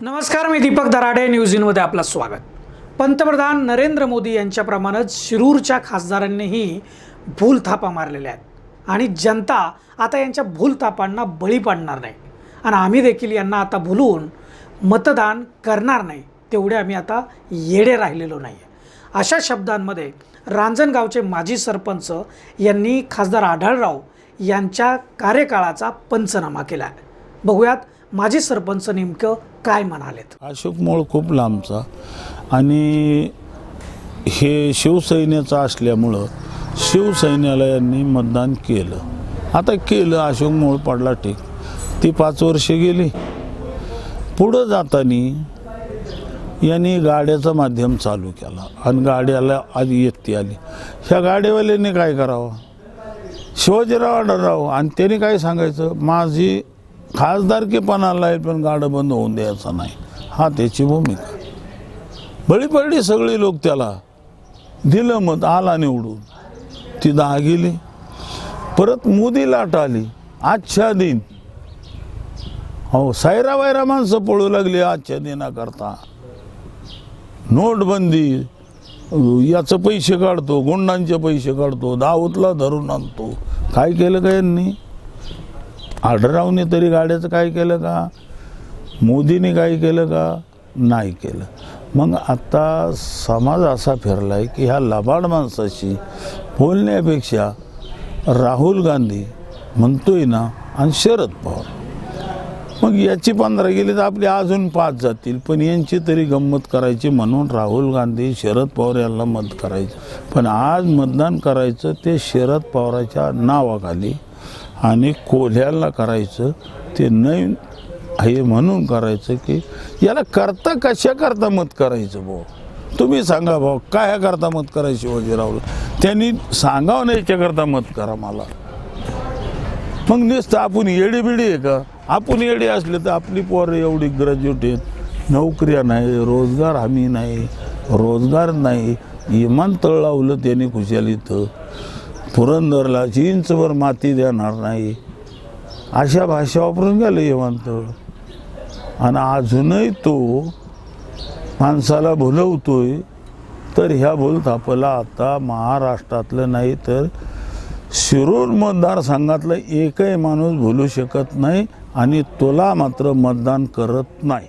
नमस्कार मी दीपक दराडे न्यूज इनमध्ये आपलं स्वागत. पंतप्रधान नरेंद्र मोदी यांच्याप्रमाणेच शिरूरच्या खासदारांनीही भूलथापा मारलेल्या आहेत. आणि जनता आता यांच्या भूलथापांना बळी पाडणार नाही. आणि आम्ही देखील यांना आता भुलून मतदान करणार नाही तेवढे आम्ही आता येडे राहिलेलो नाही अशा शब्दांमध्ये रांजणगावचे माजी सरपंच यांनी खासदार आढळराव यांच्या कार्यकाळाचा पंचनामा केला आहे बघूयात माजी सरपंच नेमकं काय म्हणालेत? अशोक मोळ खूप लांबचा आणि हे शिवसैन्याचं असल्यामुळं शिवसैन्याला यांनी मतदान केलं. आता केलं अशोक मोळ पडला ठीक. ती पाच वर्षे गेली. पुढं जाताना यांनी गाड्याचं माध्यम चालू केला आणि गाड्याला आधी येते आली. ह्या गाडीवाल्यांनी काय करावं? शिवाजीराव आढळराव आणि त्यांनी काय सांगायचं? माझी खासदारकीपणाला आहे पण गाडं बंद होऊन द्यायचं नाही. हा त्याची भूमिका. बळी पडली सगळी लोक त्याला. दिलं मत आला निवडून. ती दहा गेली परत मोदी लाट आली. आजच्या दिन. हो सायरा वायरा माणसं पळू लागली आजच्या दिनाकरता. नोटबंदी. याचं पैसे काढतो गुंडांचे पैसे काढतो दावतला धरून आणतो. काय केलं का यांनी? आढरावने तरी गाड्याचं काय केलं का? मोदीने काय केलं का? नाही केलं. मग आता समाज असा फिरला आहे की ह्या लबाड माणसाशी बोलण्यापेक्षा राहुल गांधी म्हणतोय ना आणि शरद पवार. मग याची पंधरा गेली तर आपली अजून पाच जातील पण यांची तरी गंमत करायची म्हणून राहुल गांधी शरद पवार यांना मत करायचं. पण आज मतदान करायचं ते शरद पवाराच्या नावाखाली आणि कोल्ह्याला करायचं ते नाही आहे म्हणून करायचं की याला करता कशा करता मत करायचं भाऊ? तुम्ही सांगा भाऊ काय करता मत करायचं शिवाजीरावला? त्यांनी सांगावं नाही याच्याकरता मत करा मला. मग नुसतं आपण येडी बिडी आहे का? आपण येडी असले तर आपली पोरं एवढी ग्रॅज्युएट आहेत. नोकऱ्या नाही रोजगार हमी नाही रोजगार नाही. इमान तळ लावलं त्याने खुशाली इथं पुरंदरला चिंचवर माती देणार नाही. अशा भाषा वापरून गेलं विमानतळ आणि अजूनही तो माणसाला भुलवतोय तर ह्या भूलथापाला आता महाराष्ट्रातलं नाही तर शिरूर मतदारसंघातलं एकही माणूस भुलू शकत नाही आणि तुला मात्र मतदान करत नाही.